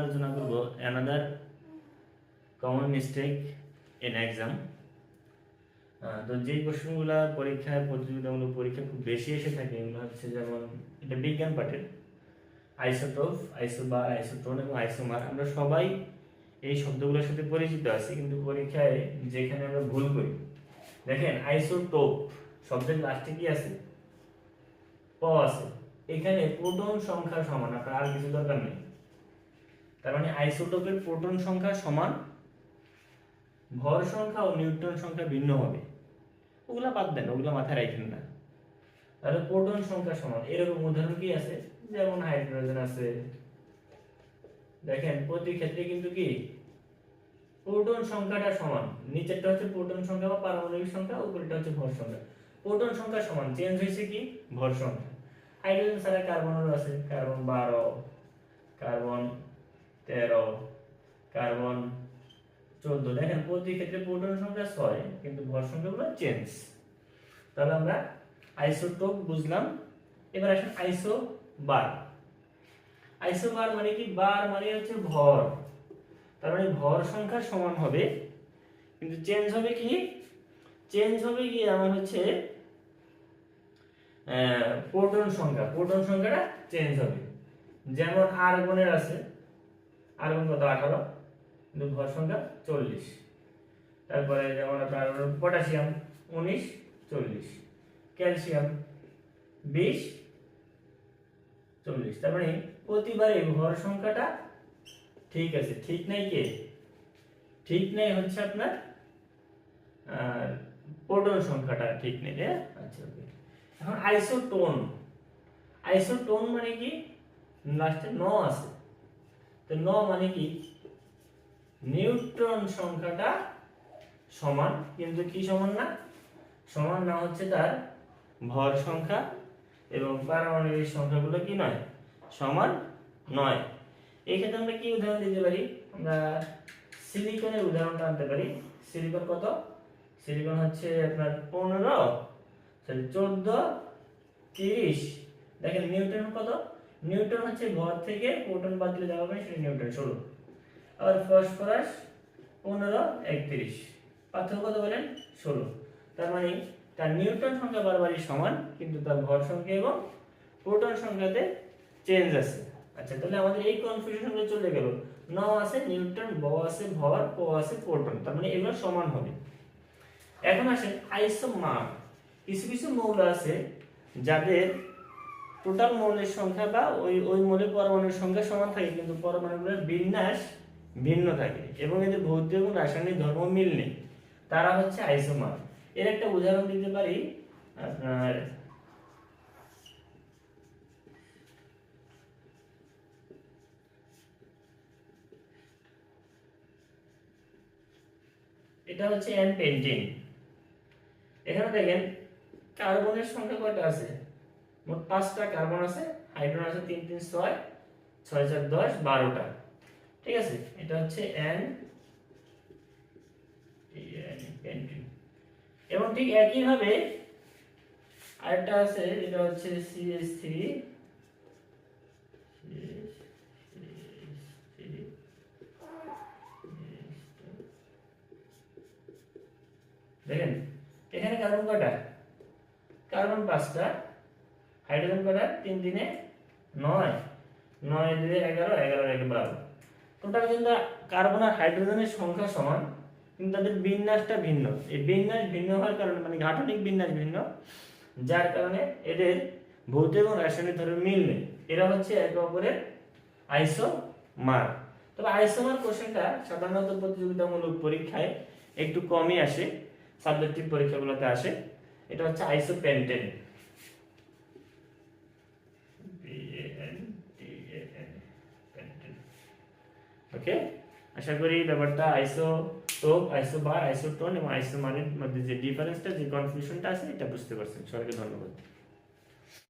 আলোচনা করব another common mistake in exam তো যেই কোশ্চেনগুলো পরীক্ষায় প্রতিযোগিতামূলক পরীক্ষা খুব বেশি এসে থাকে, এগুলো হচ্ছে যেমন, এটা বিজ্ঞান পাঠের। আইসোটোপ, আইসোবার আইসোটোন এবং আইসোমার। আমরা সবাই এই শব্দগুলোর সাথে পরিচিত আছি, কিন্তু পরীক্ষায় যেখানে আমরা ভুল করি। দেখেন, আইসোটোপ শব্দের লাস্টে কি আছে? প আছে। এখানে প্রোটন সংখ্যা সমান, আপনার আর কিছু দরকার নেই। তার মানে আইসোটোপের প্রোটন সংখ্যা সমান ভর সংখ্যা ও নিউট্রন সংখ্যা ভিন্ন হবে। ওগুলা বাদ দেন, ওগুলা মাথায় রাখেন না। তাহলে প্রোটন সংখ্যা সমান, এরকম উদাহরণ কি আছে? যেমন হাইড্রোজেন আছে। দেখেন, প্রতি ক্ষেত্রে কিন্তু কি? প্রোটন সংখ্যাটা সমান, নিচেরটা হচ্ছে প্রোটন সংখ্যা বা পারমাণবিক সংখ্যা, উপরেরটা হচ্ছে ভর সংখ্যা। প্রোটন সংখ্যা সমান, চেঞ্জ হয়েছে কি? ভর সংখ্যা। হাইড্রোজেন ছাড়া কার্বনেরও আছে, কার্বন বারো, কার্বন তেরো, কার্বন চোদ্দ। দেখেন, প্রতি ক্ষেত্রে প্রোটন সংখ্যা ছয়, কিন্তু ভর সংখ্যাগুলো চেঞ্জ তাহলে আমরা আইসোটোপ বুঝলাম। এবার আসেন আইসো বার আইসো বার মানে কি? বার মানে হচ্ছে ভর। তার মানে ভর সংখ্যা সমান হবে, কিন্তু চেঞ্জ হবে কি? চেঞ্জ হবে কি? আমার হচ্ছে প্রোটন সংখ্যা। প্রোটন সংখ্যাটা চেঞ্জ হবে। যেমন আর্গনের আছে আর্গন কত আঠারো কিন্তু ভর সংখ্যা চল্লিশ। তারপরে যেমন আপনার পটাশিয়াম উনিশ, চল্লিশ। ক্যালসিয়াম বিশ, চল্লিশ। তার মানে প্রতিবারে ভর সংখ্যাটা ঠিক আছে। ঠিক নাই কে? ঠিক নেই হচ্ছে আপনার প্রোটন সংখ্যাটা ঠিক নেই আচ্ছা ওকে এখন আইসোটোন। আইসোটোন মানে কি? লাস্টে ন আছে। তো ন মানে কি? নিউট্রন সংখ্যাটা সমান, কিন্তু কি সমান না? সমান না হচ্ছে তার ভর সংখ্যা এবং পারমাণবিক সংখ্যাগুলো কি নয়? সমান নয়। এই ক্ষেত্রে আমরা কি উদাহরণ দিতে পারি? আমরা সিলিকনের উদাহরণটা আনতে পারি। সিলিকন কত? সিলিকন হচ্ছে আপনার পনেরো চোদ্দ, তিরিশ। দেখেন নিউটন কত? নিউটন হচ্ছে ভর থেকে প্রোটন বাদ দিলে যাওয়া হবে সেটা নিউটন ষোলো আর ফসফরাস পনেরো, একত্রিশ। পার্থক্য কত বলেন? ষোলো। তার মানে তার নিউটন সংখ্যা বারবারই সমান, কিন্তু তার ভর সংখ্যা এবং প্রোটন সংখ্যাতে চেঞ্জ আছে। আচ্ছা তাহলে আমাদের এই কনফিউশনগুলো চলে গেল। ন আছে নিউটন ব আছে ভর প আছে প্রোটন তার মানে এগুলো সমান হবে। এখন আসেন আইসোমার। কিছু কিছু মৌল আছে যাদের টোটাল মৌলের সংখ্যা বা ওই ওই মৌলের পরমাণুর সংখ্যা সমান থাকে, কিন্তু পরমাণুগুলোর বিন্যাস ভিন্ন থাকে। এবং এদের ভৌতিক এবং রাসায়নিক ধর্ম মিল নেই। তারা হচ্ছে আইসোমার। এর একটা উদাহরণ দিতে পারি? আপনার এটা হচ্ছে এন পেন্টিং এখানে দেখেন, কার্বনের সংখ্যা কয়টা আছে? মোট পাঁচটা কার্বন আছে, হাইড্রোজেন আছে তিন তিন, ছয় ছয় চার, দশ, বারোটা। ঠিক আছে? এটা হচ্ছে এন এবং ঠিক একইভাবে আরেকটা আছে এটা হচ্ছে সিএস থ্রি দেখেন, এখানে কার্বন কয়টা? কার্বন পাঁচটা। হাইড্রোজেন কয়টা? তিন দিনে নয়। নয় দুই এগারো এগারো একে বারো। টোটাল কিন্তু কার্বন আর হাইড্রোজেনের সংখ্যা সমান, কিন্তু তাদের বিন্যাসটা ভিন্ন। এই বিন্যাস ভিন্ন হওয়ার কারণে মানে গাঠনিক বিন্যাস ভিন্ন, যার কারণে এদের ভৌত এবং রাসায়নিক ধর্ম মিল নেই। এরা হচ্ছে একে অপরের আইসোমার। তবে আইসোমার কোশ্চেনটা সাধারণত প্রতিযোগিতামূলক পরীক্ষায় একটু কমই আসে, সাবজেক্টিভ পরীক্ষাগুলোতে আসে। এটা হচ্ছে আইসোপেন্টেন। ওকে আশা করি ব্যাপারটা আইসো টোপ আইসো বার, আইসো টোন এবং আইসো মানের মধ্যে যে ডিফারেন্সটা যে কনফিউশনটা আছে, এটা বুঝতে পারছেন। সবাইকে ধন্যবাদ।